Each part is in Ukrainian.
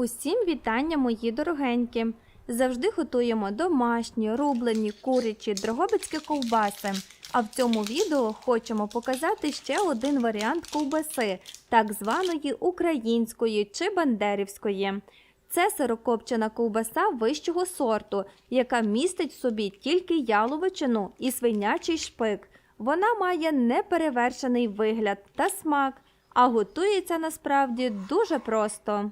Усім вітання, мої дорогенькі! Завжди готуємо домашні, рублені, курячі, дрогобицькі ковбаси. А в цьому відео хочемо показати ще один варіант ковбаси, так званої української чи бандерівської. Це сирокопчена ковбаса вищого сорту, яка містить в собі тільки яловичину і свинячий шпик. Вона має неперевершений вигляд та смак, а готується насправді дуже просто.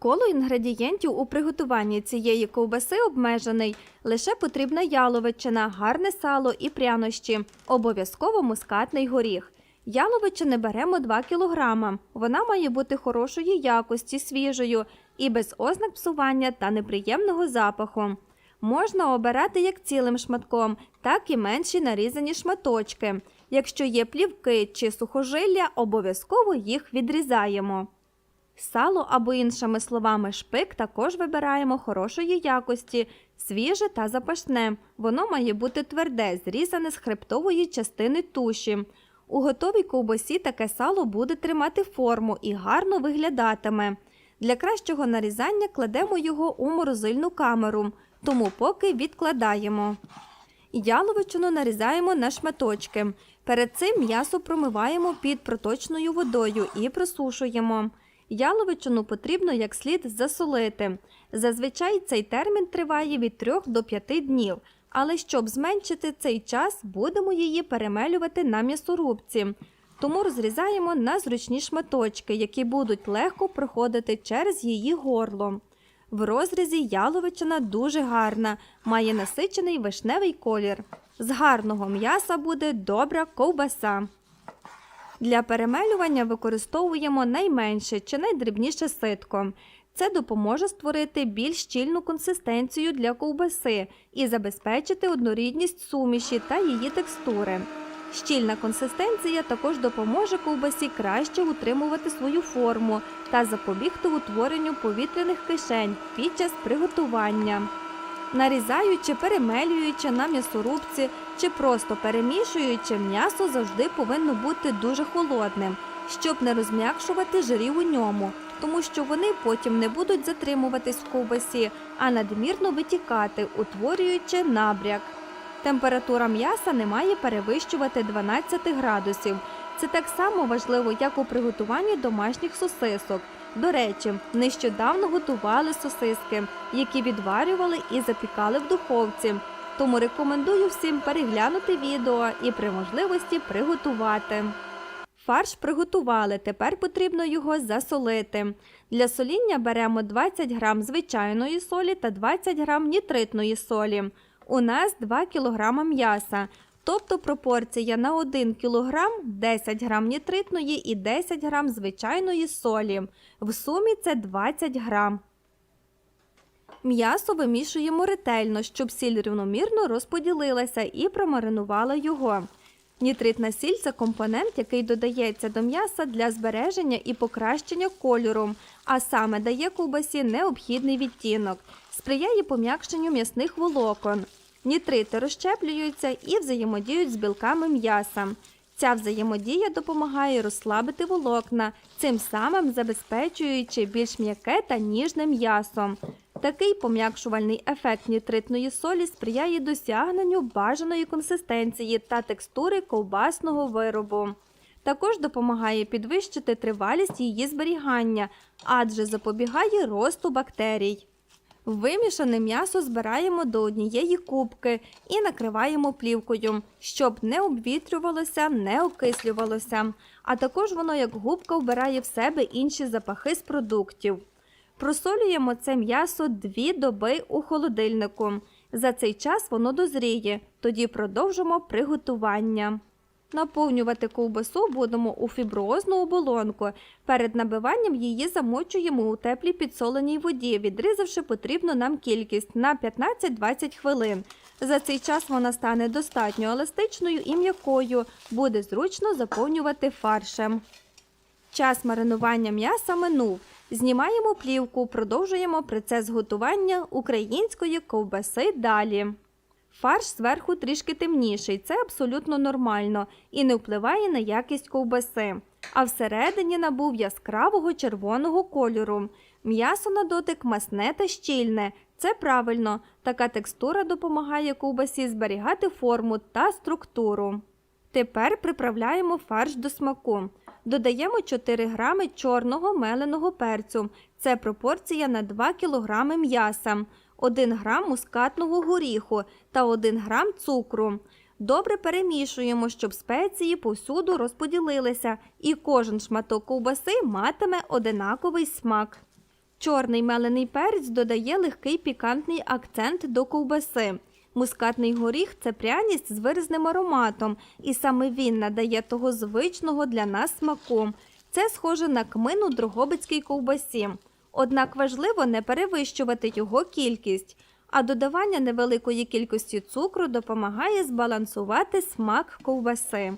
Коло інгредієнтів у приготуванні цієї ковбаси обмежений. Лише потрібна яловичина, гарне сало і прянощі, обов'язково мускатний горіх. Яловичини беремо 2 кг. Вона має бути хорошої якості, свіжою і без ознак псування та неприємного запаху. Можна обирати як цілим шматком, так і менші нарізані шматочки. Якщо є плівки чи сухожилля, обов'язково їх відрізаємо. Сало або іншими словами шпик також вибираємо хорошої якості, свіже та запашне. Воно має бути тверде, зрізане з хребтової частини туші. У готовій ковбасі таке сало буде тримати форму і гарно виглядатиме. Для кращого нарізання кладемо його у морозильну камеру, тому поки відкладаємо. Яловичину нарізаємо на шматочки. Перед цим м'ясо промиваємо під проточною водою і просушуємо. Яловичину потрібно як слід засолити. Зазвичай цей термін триває від 3 до 5 днів, але щоб зменшити цей час, будемо її перемелювати на м'ясорубці. Тому розрізаємо на зручні шматочки, які будуть легко проходити через її горло. В розрізі яловичина дуже гарна, має насичений вишневий колір. З гарного м'яса буде добра ковбаса. Для перемелювання використовуємо найменше чи найдрібніше ситко. Це допоможе створити більш щільну консистенцію для ковбаси і забезпечити однорідність суміші та її текстури. Щільна консистенція також допоможе ковбасі краще утримувати свою форму та запобігти утворенню повітряних кишень під час приготування. Нарізаючи, перемелюючи на м'ясорубці чи просто перемішуючи, м'ясо завжди повинно бути дуже холодним, щоб не розм'якшувати жирів у ньому, тому що вони потім не будуть затримуватись в ковбасі, а надмірно витікати, утворюючи набряк. Температура м'яса не має перевищувати 12 градусів. Це так само важливо, як у приготуванні домашніх сосисок. До речі, нещодавно готували сосиски, які відварювали і запікали в духовці. Тому рекомендую всім переглянути відео і при можливості приготувати. Фарш приготували, тепер потрібно його засолити. Для соління беремо 20 г звичайної солі та 20 г нітритної солі. У нас 2 кг м'яса, тобто пропорція на 1 кг 10 г нітритної і 10 г звичайної солі. В сумі це 20 г. М'ясо вимішуємо ретельно, щоб сіль рівномірно розподілилася і промаринувала його. Нітритна сіль це компонент, який додається до м'яса для збереження і покращення кольору, а саме дає ковбасі необхідний відтінок, сприяє пом'якшенню м'ясних волокон. Нітрити розщеплюються і взаємодіють з білками м'яса. Ця взаємодія допомагає розслабити волокна, цим самим забезпечуючи більш м'яке та ніжне м'ясо. Такий пом'якшувальний ефект нітритної солі сприяє досягненню бажаної консистенції та текстури ковбасного виробу. Також допомагає підвищити тривалість її зберігання, адже запобігає росту бактерій. Вимішане м'ясо збираємо до однієї кубки і накриваємо плівкою, щоб не обвітрювалося, не окислювалося. А також воно як губка вбирає в себе інші запахи з продуктів. Просолюємо це м'ясо дві доби у холодильнику. За цей час воно дозріє, тоді продовжимо приготування. Наповнювати ковбасу будемо у фіброзну оболонку. Перед набиванням її замочуємо у теплій підсоленій воді, відрізавши потрібну нам кількість на 15-20 хвилин. За цей час вона стане достатньо еластичною і м'якою, буде зручно заповнювати фаршем. Час маринування м'яса минув. Знімаємо плівку, продовжуємо процес готування української ковбаси далі. Фарш зверху трішки темніший, це абсолютно нормально і не впливає на якість ковбаси. А всередині набув яскравого червоного кольору. М'ясо на дотик масне та щільне. Це правильно. Така текстура допомагає ковбасі зберігати форму та структуру. Тепер приправляємо фарш до смаку. Додаємо 4 грами чорного меленого перцю. Це пропорція на 2 кг м'яса, 1 грам мускатного горіху та 1 грам цукру. Добре перемішуємо, щоб спеції повсюду розподілилися, і кожен шматок ковбаси матиме одинаковий смак. Чорний мелений перець додає легкий пікантний акцент до ковбаси. Мускатний горіх це пряність з виразним ароматом, і саме він надає того звичного для нас смаку. Це схоже на кмин у дрогобицькій ковбасі. Однак важливо не перевищувати його кількість, а додавання невеликої кількості цукру допомагає збалансувати смак ковбаси.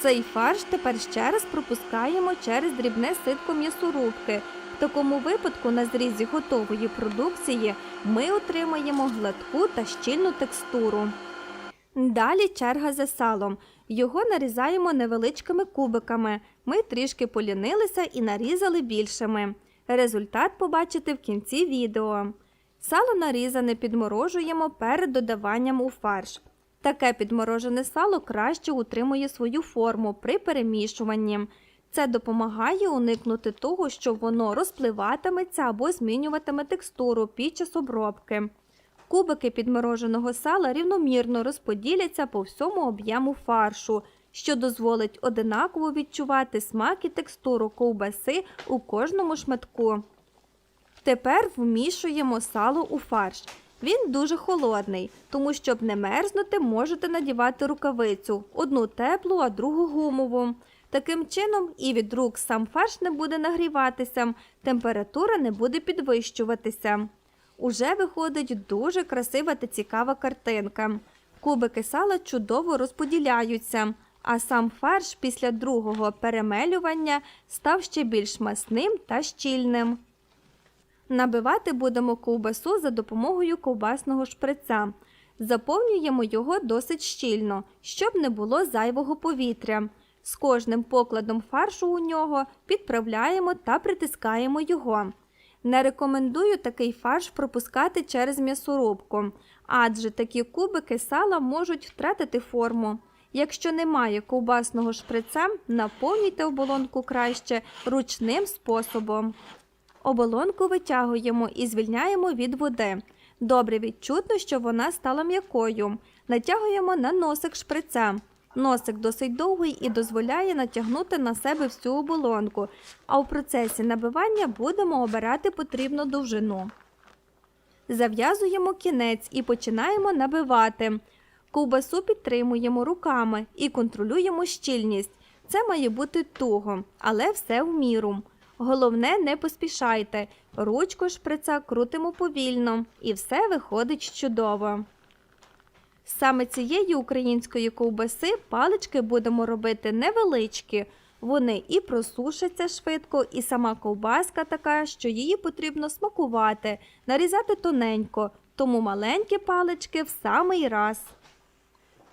Цей фарш тепер ще раз пропускаємо через дрібне ситко м'ясорубки. В такому випадку на зрізі готової продукції ми отримаємо гладку та щільну текстуру. Далі черга за салом. Його нарізаємо невеличкими кубиками. Ми трішки полінилися і нарізали більшими. Результат побачите в кінці відео. Сало нарізане підморожуємо перед додаванням у фарш. Таке підморожене сало краще утримує свою форму при перемішуванні. Це допомагає уникнути того, що воно розпливатиметься або змінюватиме текстуру під час обробки. Кубики підмороженого сала рівномірно розподіляться по всьому об'єму фаршу, що дозволить одинаково відчувати смак і текстуру ковбаси у кожному шматку. Тепер вмішуємо сало у фарш. Він дуже холодний, тому щоб не мерзнути, можете надівати рукавицю, одну теплу, а другу гумову. Таким чином, і від рук сам фарш не буде нагріватися, температура не буде підвищуватися. Уже виходить дуже красива та цікава картинка. Кубики сала чудово розподіляються, а сам фарш після другого перемелювання став ще більш масним та щільним. Набивати будемо ковбасу за допомогою ковбасного шприця. Заповнюємо його досить щільно, щоб не було зайвого повітря. З кожним покладом фаршу у нього підправляємо та притискаємо його. Не рекомендую такий фарш пропускати через м'ясорубку, адже такі кубики сала можуть втратити форму. Якщо немає ковбасного шприця, наповнюйте оболонку краще ручним способом. Оболонку витягуємо і звільняємо від води. Добре відчутно, що вона стала м'якою. Натягуємо на носик шприця. Носик досить довгий і дозволяє натягнути на себе всю оболонку, а у процесі набивання будемо обирати потрібну довжину. Зав'язуємо кінець і починаємо набивати. Ковбасу підтримуємо руками і контролюємо щільність. Це має бути туго, але все в міру. Головне, не поспішайте. Ручку шприца крутимо повільно, і все виходить чудово. Саме цієї української ковбаси палички будемо робити невеличкі. Вони і просушаться швидко, і сама ковбаска така, що її потрібно смакувати, нарізати тоненько, тому маленькі палички в самий раз.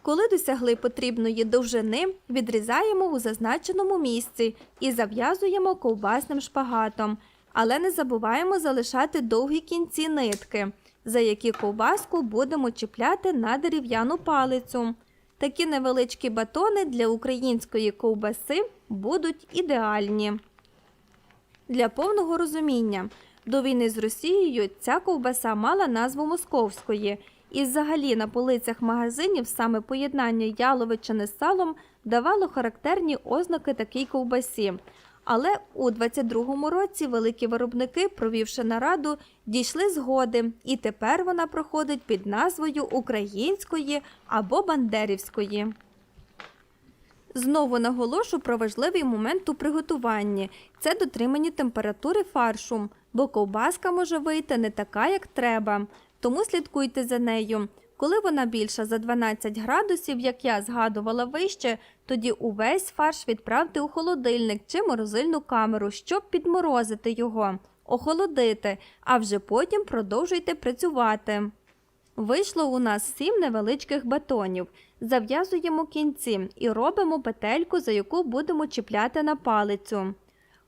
Коли досягли потрібної довжини, відрізаємо у зазначеному місці і зав'язуємо ковбасним шпагатом, але не забуваємо залишати довгі кінці нитки, за які ковбаску будемо чіпляти на дерев'яну палицю. Такі невеличкі батони для української ковбаси будуть ідеальні. Для повного розуміння, до війни з Росією ця ковбаса мала назву московської, і взагалі на полицях магазинів саме поєднання яловичини з салом давало характерні ознаки такій ковбасі. Але у 22-му році великі виробники, провівши нараду, дійшли згоди, і тепер вона проходить під назвою української або бандерівської. Знову наголошу про важливий момент у приготуванні це дотримання температури фаршу, бо ковбаска може вийти не така, як треба. Тому слідкуйте за нею. Коли вона більша за 12 градусів, як я згадувала вище, тоді увесь фарш відправте у холодильник чи морозильну камеру, щоб підморозити його, охолодити, а вже потім продовжуйте працювати. Вийшло у нас 7 невеличких батонів. Зав'язуємо кінці і робимо петельку, за яку будемо чіпляти на палицю.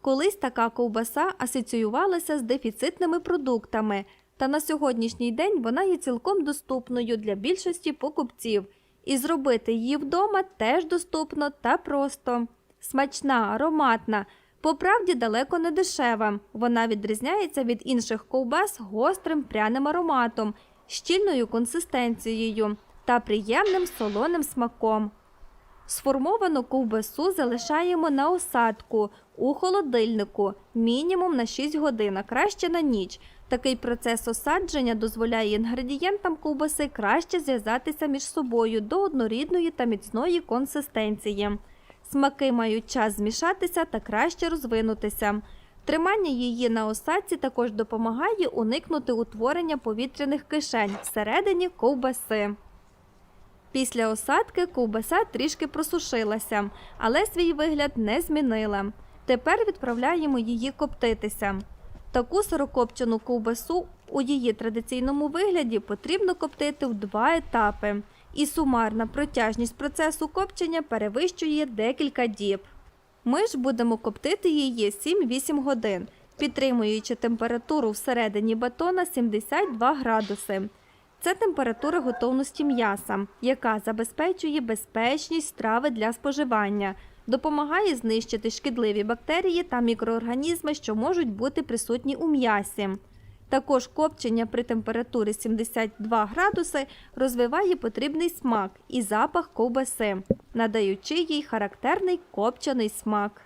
Колись така ковбаса асоціювалася з дефіцитними продуктами, та на сьогоднішній день вона є цілком доступною для більшості покупців, і зробити її вдома теж доступно та просто. Смачна, ароматна, по правді далеко не дешева. Вона відрізняється від інших ковбас гострим пряним ароматом, щільною консистенцією та приємним солоним смаком. Сформовану ковбасу залишаємо на осадку у холодильнику мінімум на 6 годин, а краще на ніч. Такий процес осадження дозволяє інгредієнтам ковбаси краще зв'язатися між собою до однорідної та міцної консистенції. Смаки мають час змішатися та краще розвинутися. Тримання її на осадці також допомагає уникнути утворення повітряних кишень всередині ковбаси. Після осадки ковбаса трішки просушилася, але свій вигляд не змінила. Тепер відправляємо її коптитися. Таку сирокопчену ковбасу у її традиційному вигляді потрібно коптити в два етапи, і сумарна протяжність процесу копчення перевищує декілька діб. Ми ж будемо коптити її 7-8 годин, підтримуючи температуру всередині батона 72 градуси. Це температура готовності м'яса, яка забезпечує безпечність страви для споживання, допомагає знищити шкідливі бактерії та мікроорганізми, що можуть бути присутні у м'ясі. Також копчення при температурі 72 градуси розвиває потрібний смак і запах ковбаси, надаючи їй характерний копчений смак.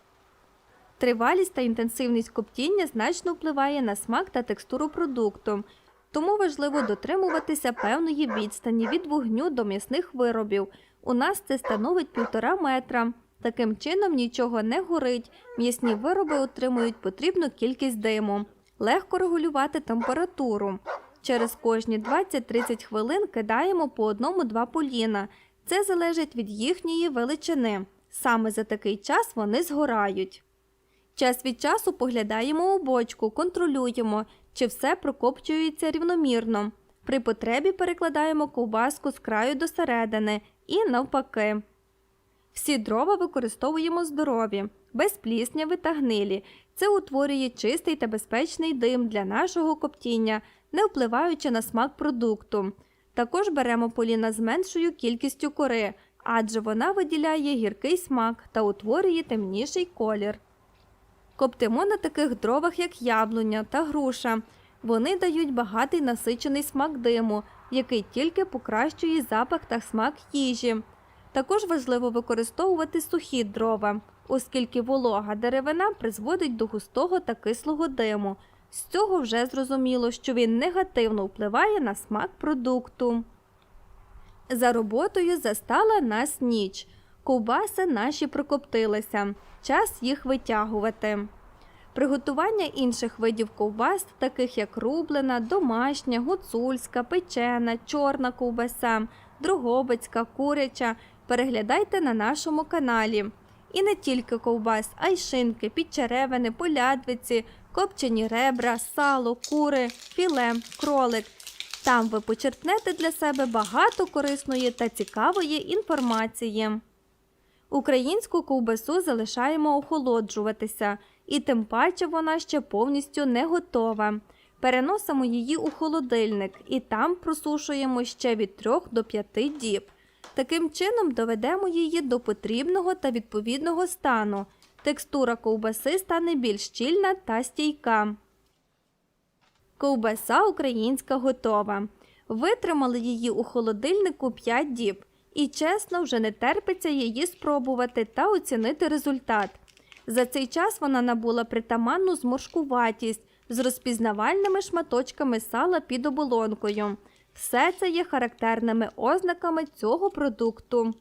Тривалість та інтенсивність коптіння значно впливає на смак та текстуру продукту, тому важливо дотримуватися певної відстані від вогню до м'ясних виробів. У нас це становить півтора метра. Таким чином нічого не горить, м'ясні вироби отримують потрібну кількість диму. Легко регулювати температуру. Через кожні 20-30 хвилин кидаємо по одному-два поліна. Це залежить від їхньої величини. Саме за такий час вони згорають. Час від часу поглядаємо у бочку, контролюємо, чи все прокопчується рівномірно. При потребі перекладаємо ковбаску з краю до середини і навпаки. Всі дрова використовуємо здорові, без плісняви та гнилі. Це утворює чистий та безпечний дим для нашого коптіння, не впливаючи на смак продукту. Також беремо поліна з меншою кількістю кори, адже вона виділяє гіркий смак та утворює темніший колір. Коптимо на таких дровах, як яблуня та груша. Вони дають багатий насичений смак диму, який тільки покращує запах та смак їжі. Також важливо використовувати сухі дрова, оскільки волога деревина призводить до густого та кислого диму. З цього вже зрозуміло, що він негативно впливає на смак продукту. За роботою застала нас ніч. Ковбаси наші прокоптилися. Час їх витягувати. Приготування інших видів ковбас, таких як рублена, домашня, гуцульська, печена, чорна ковбаса, дрогобицька, куряча, переглядайте на нашому каналі. І не тільки ковбас, а й шинки, підчеревини, полядвиці, копчені ребра, сало, кури, філе, кролик. Там ви почерпнете для себе багато корисної та цікавої інформації. Українську ковбасу залишаємо охолоджуватися, і тим паче вона ще повністю не готова. Переносимо її у холодильник і там просушуємо ще від 3 до 5 діб. Таким чином доведемо її до потрібного та відповідного стану. Текстура ковбаси стане більш щільна та стійка. Ковбаса українська готова. Витримали її у холодильнику 5 діб. І чесно, вже не терпиться її спробувати та оцінити результат. За цей час вона набула притаманну зморшкуватість з розпізнавальними шматочками сала під оболонкою. Все це є характерними ознаками цього продукту.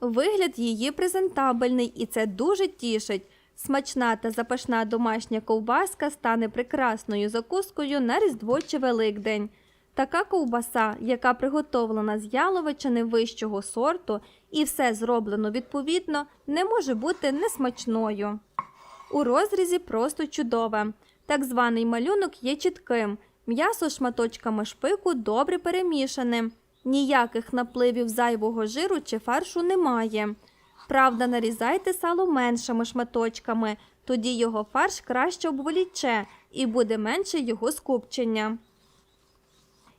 Вигляд її презентабельний і це дуже тішить. Смачна та запашна домашня ковбаска стане прекрасною закускою на Різдво чи Великдень. Така ковбаса, яка приготовлена з яловичини вищого сорту і все зроблено відповідно, не може бути несмачною. У розрізі просто чудове. Так званий малюнок є чітким. М'ясо шматочками шпику добре перемішане. Ніяких напливів зайвого жиру чи фаршу немає. Правда, нарізайте сало меншими шматочками, Тоді його фарш краще обволіче і буде менше його скупчення.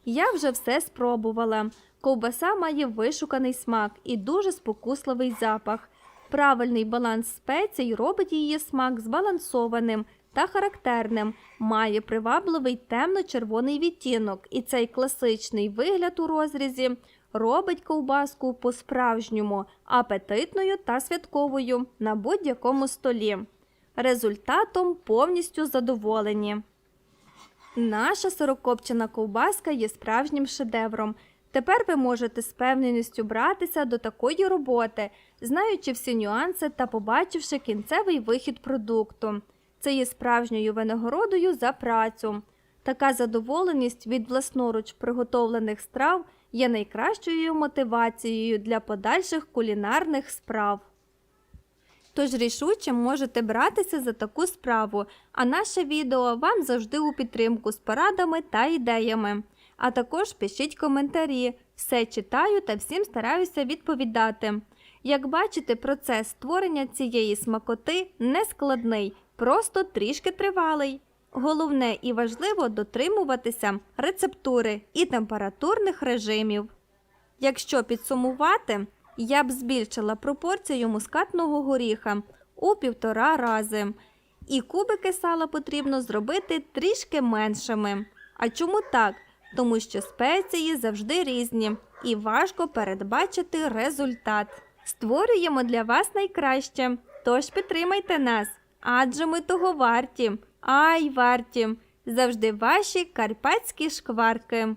Я вже все спробувала. Ковбаса має вишуканий смак і дуже спокусливий запах. Правильний баланс спецій робить її смак збалансованим та характерним, має привабливий темно-червоний відтінок, і цей класичний вигляд у розрізі робить ковбаску по-справжньому апетитною та святковою на будь-якому столі. Результатом повністю задоволені. Наша сирокопчена ковбаска є справжнім шедевром. Тепер ви можете з певненістю братися до такої роботи, знаючи всі нюанси та побачивши кінцевий вихід продукту. Це є справжньою винагородою за працю. Така задоволеність від власноруч приготовлених страв є найкращою мотивацією для подальших кулінарних справ. Тож рішуче можете братися за таку справу, а наше відео вам завжди у підтримку з порадами та ідеями. А також пишіть коментарі, все читаю та всім стараюся відповідати. Як бачите, процес створення цієї смакоти не складний, просто трішки тривалий. Головне і важливо дотримуватися рецептури і температурних режимів. Якщо підсумувати, я б збільшила пропорцію мускатного горіха у півтора рази. І кубики сала потрібно зробити трішки меншими. А чому так? Тому що спеції завжди різні і важко передбачити результат. Створюємо для вас найкраще, тож підтримайте нас, адже ми того варті, ай варті, завжди ваші карпатські шкварки.